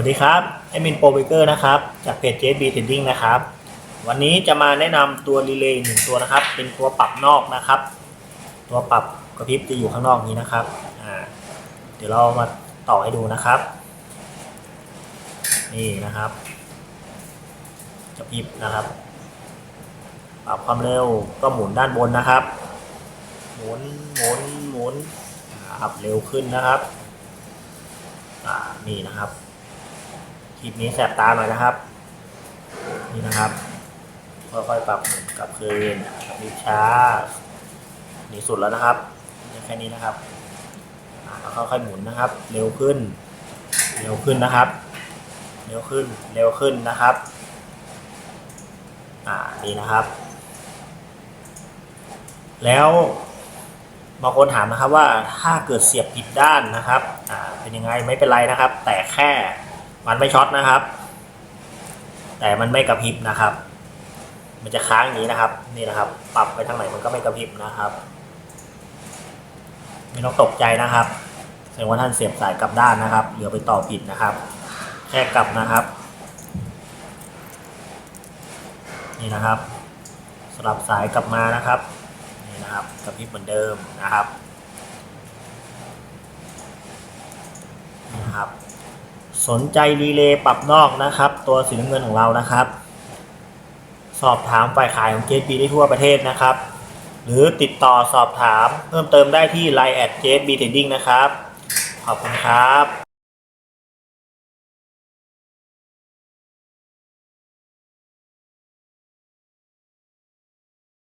วัสดีครับแอดมินโปรเบเกอร์นะครับ จากเพจ JB Trading นะครับ วันนี้จะมาแนะนำตัวรีเลย์หนึ่งตัวนะครับ เป็นตัวปรับนอกนะครับ ตัวปรับกระพริบจะอยู่ข้างนอกนี้นะครับ เดี๋ยวเรามาต่อให้ดูนะครับ นี่นะครับกระพริบนะครับ ปรับความเร็วก็หมุนด้านบนนะครับ หมุนหมุนหมุนนะครับเร็วขึ้นนะครับนี่นะครับ คลิปนี้แสบตาหน่อยนะครับ นี่นะครับค่อยๆปรับกลับคืนรีบช้านี่สุดแล้วนะครับแค่นี้นะครับแล้วค่อยๆหมุนนะครับ เร็วขึ้น เร็วขึ้นนะครับ เร็วขึ้นเร็วขึ้นนะครับอ่านี่นะครับ แล้วบางคนถามนะครับว่าถ้าเกิดเสียบผิดด้านนะครับอ่าเป็นยังไงไม่เป็นไรนะครับ แต่แค่ มันไม่ช็อตนะครับ แต่มันไม่กระพริบนะครับ มันจะค้างอย่างนี้นะครับ นี่นะครับ ปรับไปทางไหนมันก็ไม่กระพริบนะครับไม่ต้องตกใจนะครับแสดงว่าท่านเสียบสายกลับด้านนะครับเหลือไปต่อผิดนะครับ แค่กลับนะครับ นี่นะครับ สลับสายกลับมานะครับนี่นะครับกระพริบเหมือนเดิมนะครับนี่นะครับ สนใจรีเลย์ปรับนอกนะครับ ตัวสีน้ำเงินของเรานะครับ สอบถามฝ่ายขายของ JB ได้ทั่วประเทศนะครับ หรือติดต่อสอบถามเพิ่มเติมได้ที่ Line at JB Trading นะครับ ขอบคุณครับ